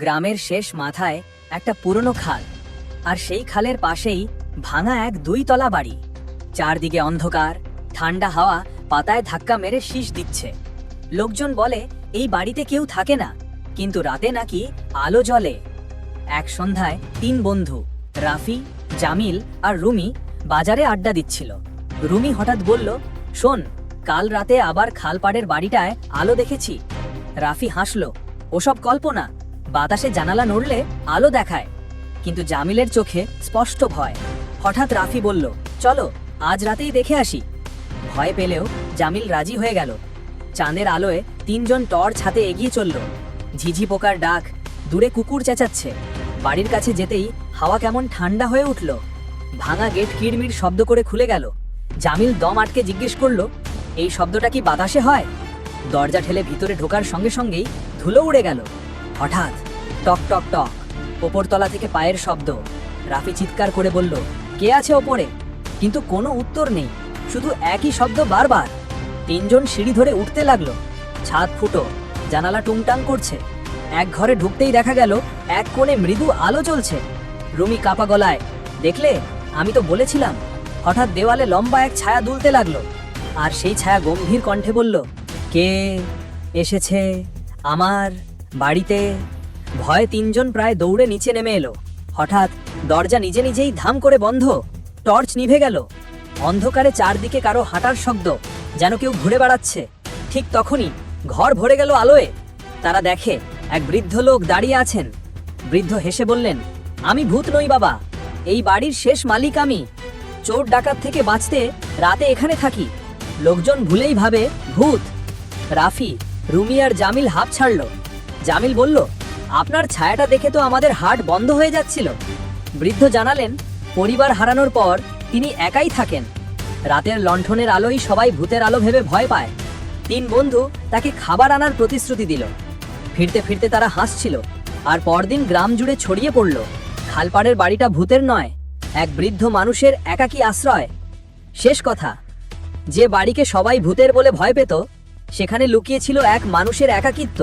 গ্রামের শেষ মাথায় একটা পুরনো খাল, আর সেই খালের পাশেই ভাঙা এক দুই তলা বাড়ি। চারদিকে অন্ধকার, ঠান্ডা হাওয়া পাতায় ধাক্কা মেরে শীষ দিচ্ছে। লোকজন বলে, এই বাড়িতে কেউ থাকে না, কিন্তু রাতে নাকি আলো জ্বলে। এক সন্ধ্যায় তিন বন্ধু, রাফি, জামিল আর রুমি, বাজারে আড্ডা দিচ্ছিল। রুমি হঠাৎ বলল, শোন, কাল রাতে আবার খালপাড়ের বাড়িটায় আলো দেখেছি। রাফি হাসল, ওসব কল্পনা বাতাসে জানালা নড়লে আলো দেখায়। কিন্তু জামিলের চোখে স্পষ্ট ভয়। হঠাৎ রাফি বলল, চলো, আজ রাতেই দেখে আসি। ভয় পেলেও জামিল রাজি হয়ে গেল। চাঁদের আলোয় তিনজন টর্চ হাতে এগিয়ে চলল। ঝিঝি পোকার ডাক, দূরে কুকুর চেঁচাচ্ছে। বাড়ির কাছে যেতেই হাওয়া কেমন ঠান্ডা হয়ে উঠল। ভাঙা গেট কিড়মির শব্দ করে খুলে গেল। জামিল দম আটকে জিজ্ঞেস করল, এই শব্দটা কি বাতাসে হয়? দরজা ঠেলে ভিতরে ঢোকার সঙ্গে সঙ্গেই ধুলো উড়ে গেল। হঠাৎ টক টক টক। ওপরতলা থেকে পায়ের শব্দ। রাফি চিৎকার করে বলল, কে আছে ওপরে? কিন্তু কোনো উত্তর নেই। শুধু একই শব্দ বারবার। তিনজন সিঁড়ি ধরে উঠতে লাগল। ছাদ ফুটো। জানালা টুংটাং করছে। এক ঘরে ঢুকতেই দেখা গেল, এক কোণে মৃদু আলো জ্বলছে। রুমি কাপা গলায়, দেখলে? আমি তো বলেছিলাম। হঠাৎ দেওয়ালে লম্বা এক ছায়া দুলতে লাগল। আর সেই ছায়া গম্ভীর কণ্ঠে বলল, কে এসেছে? আমার? বাড়িতে? ভয়ে তিনজন প্রায় দৌড়ে নিচে নেমে এলো। হঠাৎ দরজা নিজে নিজেই ধাম করে বন্ধ। টর্চ নিভে গেল। অন্ধকারে চারদিকে কারও হাঁটার শব্দ, যেন কেউ ঘুরে বেড়াচ্ছে। ঠিক তখনই ঘর ভরে গেল আলোয়। তারা দেখে এক বৃদ্ধ লোক দাঁড়িয়ে আছেন। বৃদ্ধ হেসে বললেন, আমি ভূত নই বাবা, এই বাড়ির শেষ মালিক আমি। চোর ডাকাত থেকে বাঁচতে রাতে এখানে থাকি। লোকজন ভুলেই ভাবে, ভূত। রাফি, রুমি আর জামিল হাফ ছাড়ল। জামিল বলল আপনার ছায়াটা দেখে তো আমাদের হাট বন্ধ হয়ে যাচ্ছিল। বৃদ্ধ জানালেন, পরিবার হারানোর পর তিনি একাই থাকেন। রাতের লণ্ঠনের আলোই সবাই ভূতের আলো ভেবে ভয় পায়। তিন বন্ধু তাকে খাবার আনার প্রতিশ্রুতি দিল। ফিরতে ফিরতে তারা হাসছিল আর পরদিন গ্রাম জুড়ে ছড়িয়ে পড়ল। খালপাড়ের বাড়িটা ভূতের নয়, এক বৃদ্ধ মানুষের একাকী আশ্রয়। শেষ কথা, যে বাড়িকে সবাই ভূতের বলে ভয় পেত, সেখানে লুকিয়েছিল এক মানুষের একাকিত্ব।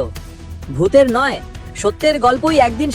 ভূতের নয় সত্যের গল্পই একদিন